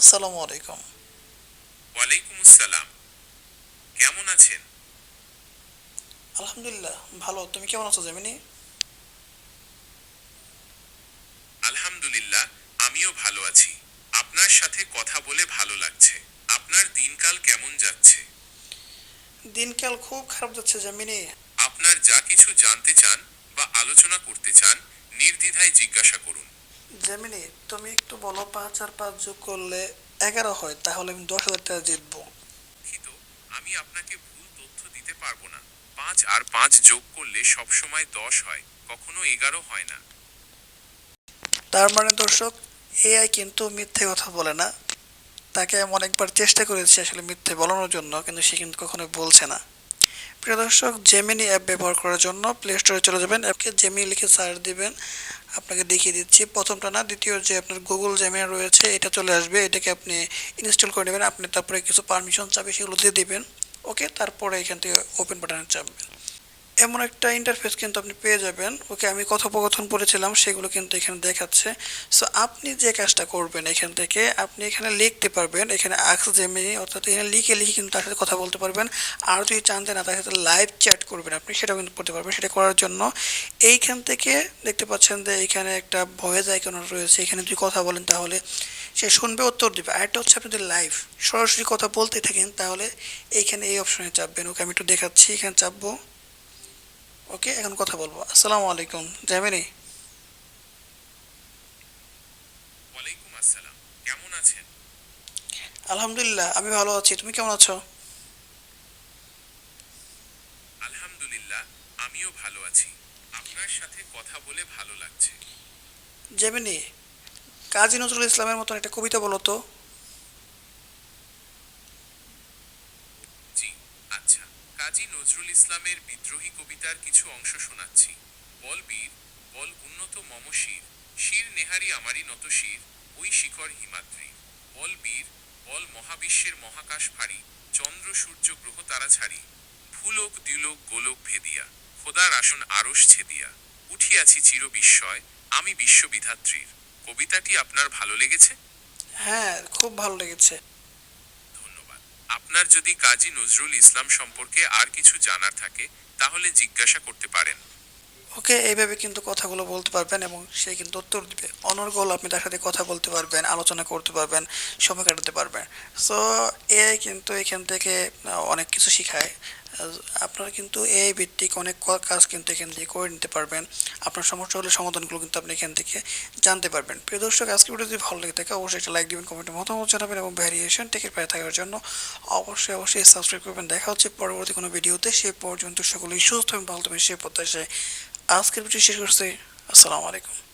আসসালামু আলাইকুম। ওয়ালাইকুম আসসালাম। কেমন আছেন? আলহামদুলিল্লাহ ভালো। তুমি কেমন আছো জেমিনি? আলহামদুলিল্লাহ আমিও ভালো আছি। আপনার সাথে কথা বলে ভালো লাগছে। আপনার দিনকাল কেমন যাচ্ছে? দিনকাল খুব খারাপ যাচ্ছে জেমিনি। আপনার যা কিছু জানতে চান বা আলোচনা করতে চান নির্দ্বিধায় জিজ্ঞাসা করুন। জেমিনি তুমি একটু বলো পাঁচ আর পাঁচ যোগ করলে এগারো হয় তাহলে আমি দশ হাজার টাকা জিতবো। দুঃখিত আমি আপনাকে ভুল তথ্য দিতে পারব না। পাঁচ আর পাঁচ যোগ করলে সবসময় দশ হয় কখনো এগারো হয় না। তার মানে দর্শক এআই কিন্তু মিথ্যে কথা বলে না। তাকে আমি অনেকবার চেষ্টা করেছি আসলে মিথ্যে বলানোর জন্য কিন্তু সে কিন্তু কখনো বলছে না। প্রিয় দর্শক জেমিনি অ্যাপ ব্যবহার করার জন্য প্লে স্টোরে চলে যাবেন। অ্যাপকে জেমিনি লিখে সার্চ দিবেন। আপনাকে দেখিয়ে দিচ্ছি। প্রথমটা না, দ্বিতীয় যে আপনার গুগল জেমিনি রয়েছে, এটা চলে আসবে। এটাকে আপনি ইনস্টল করে নেবেন। আপনি তারপরে কিছু পারমিশন চাবে সেগুলো দিয়ে দেবেন। ওকে তারপরে এখান থেকে ওপেন বাটনে চাপবেন এমন একটা ইন্টারফেস কিন্তু আপনি পেয়ে যাবেন। ওকে, আমি কথোপকথন করেছিলাম সেগুলো কিন্তু এখানে দেখাচ্ছে। সো আপনি যে কাজটা করবেন এখান থেকে, আপনি এখানে লিখতে পারবেন, এখানে আক্স জেমিনি অর্থাৎ এখানে লিখে লিখে কিন্তু তার সাথে কথা বলতে পারবেন। আর যদি চান না, তার সাথে লাইভ চ্যাট করবেন আপনি, সেটাও কিন্তু করতে পারবেন, সেটা করার জন্য। এইখান থেকে দেখতে পাচ্ছেন যে এখানে একটা ভয়েস আইকন রয়েছে, এখানে যদি কথা বলেন তাহলে সে শুনবে, উত্তর দেবে। আরেকটা হচ্ছে আপনি যদি লাইভ সরাসরি কথা বলতে থাকেন, তাহলে এইখানে এই অপশনে চাপবেন। ওকে, আমি একটু দেখাচ্ছি, এখানে চাপবো। ওকে এখন কথা বলব। আসসালামু আলাইকুম জামিনী। ওয়ালাইকুম আসসালাম। কেমন আছেন? আলহামদুলিল্লাহ আমি ভালো আছি। তুমি কেমন আছো? আলহামদুলিল্লাহ আমিও ভালো আছি। আপনার সাথে কথা বলে ভালো লাগছে। জামিনী কাজী নজরুল ইসলামের মতন একটা কবিতা বলো তো। কাজী নজরুল ইসলামের বিদ্রোহী কবিতার কিছু অংশ শোনাচ্ছি। বল বীর, বল উন্নত মম শির শির নেহারি আমারই নত শির, ওই শিখর হিমাদ্রি। বল বীর, বল মহাবিশ্বের মহাকাশ ফাড়ি চন্দ্র সূর্য গ্রহ তারা ছাড়ি, ভূলোক, দ্বিলোক, গোলক ভেদিয়া, খোদার আসন আরস ছেদিয়া। উঠিয়াছি চির বিস্ময়, আমি বিশ্ববিধাত্রীর। কবিতাটি আপনার ভালো লেগেছে? হ্যাঁ খুব ভালো লেগেছে। আপনার যদি কাজী নজরুল ইসলাম সম্পর্কে আর কিছু জানার থাকে, তাহলে জিজ্ঞাসা করতে পারেন। ওকে, এইভাবে কিন্তু কথাগুলো বলতে পারবেন এবং সে কিন্তু উত্তর দিবে। অনর্গল আপনি তার সাথে কথা বলতে পারবেন, আলোচনা করতে পারবেন, সময় কাটাতে পারবেন। সো এ কিন্তু এখান থেকে অনেক কিছু শেখায়। আপনারা কিন্তু এআই ভিত্তিক অনেক কাজ কিন্তু এখান থেকে করে নিতে পারবেন। আপনার সমস্যা হলে সমাধানগুলো কিন্তু আপনি এখান থেকে জানতে পারবেন। প্রিয় দর্শক আজকে ভিডিও যদি ভালো লেগে থাকে, অবশ্যই একটা লাইক দিবেন কমেন্টে মতামত জানাবেন এবং ভ্যারিয়েশন টেকের পায়ে থাকার জন্য অবশ্যই অবশ্যই সাবস্ক্রাইব করবেন। দেখা হচ্ছে পরবর্তী কোনো ভিডিওতে। সে পর্যন্ত সকলেই সুস্থ এবং ভালো থাকবেন সে প্রত্যাশায় আজকের ভিডিও শেষ করছি। আসসালামু আলাইকুম।